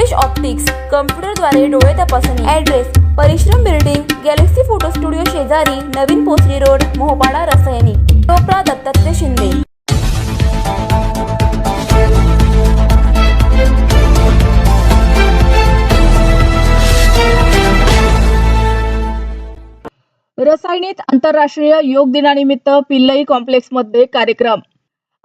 Rupesh optics कम्प्युटरद्वारे डोळे तपासणी. Address परिश्रम बिल्डिंग गॅलेक्सी फोटो स्टुडिओ शेजारी नवीन पोचली रोड मोहपाडा रसायनी. टोपरा दत्तात्रय शिंदे. रसायनीत आंतरराष्ट्रीय योग दिनानिमित्त पिल्लई कॉम्प्लेक्समध्ये कार्यक्रम.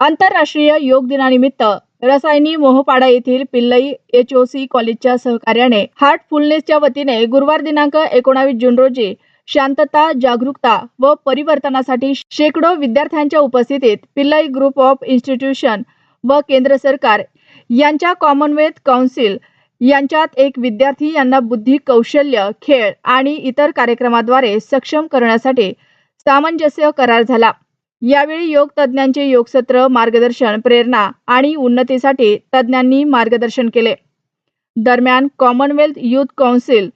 आंतरराष्ट्रीय योग दिनानिमित्त रसायनी मोहपाडा येथील पिल्लई एच ओ सी कॉलेजच्या सहकार्याने हार्टफुलनेसच्या वतीने गुरुवार दिनांक एकोणावीस जून रोजी शांतता जागरूकता व परिवर्तनासाठी शेकडो विद्यार्थ्यांच्या उपस्थितीत पिल्लई ग्रुप ऑफ इन्स्टिट्यूशन व केंद्र सरकार यांच्या कॉमनवेल्थ काउन्सिल यांच्यात एक विद्यार्थी यांना बुद्धी कौशल्य खेळ आणि इतर कार्यक्रमाद्वारे सक्षम करण्यासाठी सामंजस्य करार झाला. यावेळी योग तज्ज्ञांचे योगसत्र मार्गदर्शन प्रेरणा आणि उन्नतीसाठी तज्ज्ञांनी मार्गदर्शन केले. दरम्यान कॉमनवेल्थ युथ काउन्सिल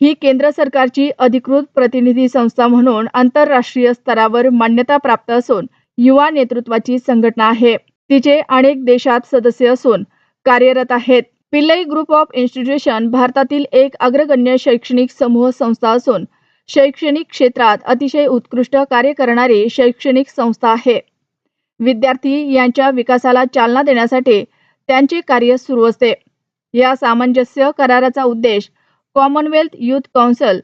ही केंद्र सरकारची अधिकृत प्रतिनिधी संस्था म्हणून आंतरराष्ट्रीय स्तरावर मान्यता प्राप्त असून युवा नेतृत्वाची संघटना आहे. तिचे अनेक देशात सदस्य असून कार्यरत आहेत. पिल्लई ग्रुप ऑफ इन्स्टिट्यूशन भारतातील एक अग्रगण्य शैक्षणिक समूह संस्था असून शैक्षणिक क्षेत्रात अतिशय उत्कृष्ट कार्य करणारी शैक्षणिक संस्था आहे. विद्यार्थी यांच्या विकासाला चालना देण्यासाठी त्यांचे कार्य सुरू असते. या सामंजस्य कराराचा उद्देश कॉमनवेल्थ युथ कौन्सिल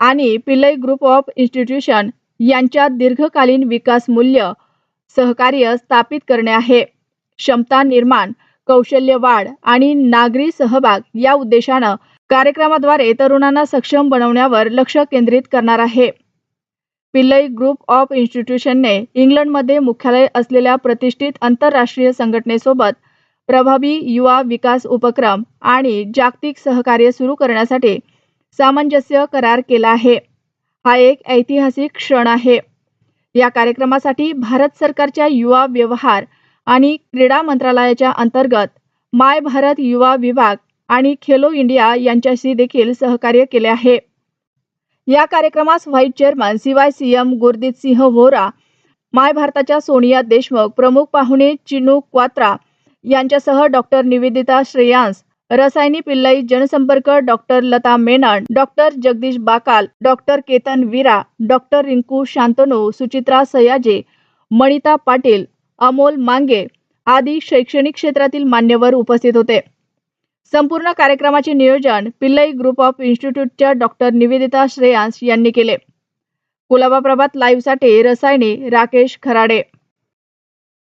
आणि पिल्लई ग्रुप ऑफ इन्स्टिट्यूशन यांच्या दीर्घकालीन विकास मूल्य सहकार्य स्थापित करणे आहे. क्षमता निर्माण कौशल्य वाढ आणि नागरी सहभाग या उद्देशानं कार्यक्रमाद्वारे तरुणांना सक्षम बनवण्यावर लक्ष केंद्रित करणार आहे. पिल्लई ग्रुप ऑफ इन्स्टिट्यूशनने इंग्लंडमध्ये मुख्यालय असलेल्या प्रतिष्ठित आंतरराष्ट्रीय संघटनेसोबत प्रभावी युवा विकास उपक्रम आणि जागतिक सहकार्य सुरू करण्यासाठी सामंजस्य करार केला आहे. हा एक ऐतिहासिक क्षण आहे. या कार्यक्रमासाठी भारत सरकारच्या युवा व्यवहार आणि क्रीडा मंत्रालयाच्या अंतर्गत माय भारत युवा विभाग आणि खेलो इंडिया यांच्याशी देखील सहकार्य केले आहे. या कार्यक्रमास vice chairman C Y CM Gurdeet Singh Vora my भारताच्या सोनिया देशमुख प्रमुख पाहुणे चिनू क्वात्रा यांच्यासह डॉक्टर निवेदिता श्रेयांस रसायनी पिल्लई जनसंपर्क doctor Lata Menon doctor Jagdish Bakal doctor Ketan Veera doctor Rinku Shantanu Suchitra Sayaje Manita Patil Amol Mange आदी शैक्षणिक क्षेत्रातील मान्यवर उपस्थित होते. संपूर्ण कार्यक्रमाचे नियोजन पिल्लई ग्रुप ऑफ इन्स्टिट्यूटच्या डॉक्टर निवेदिता श्रेयांस यांनी केले. कुलाबा प्रभात लाईव्हसाठी रसायनी राकेश खराडे.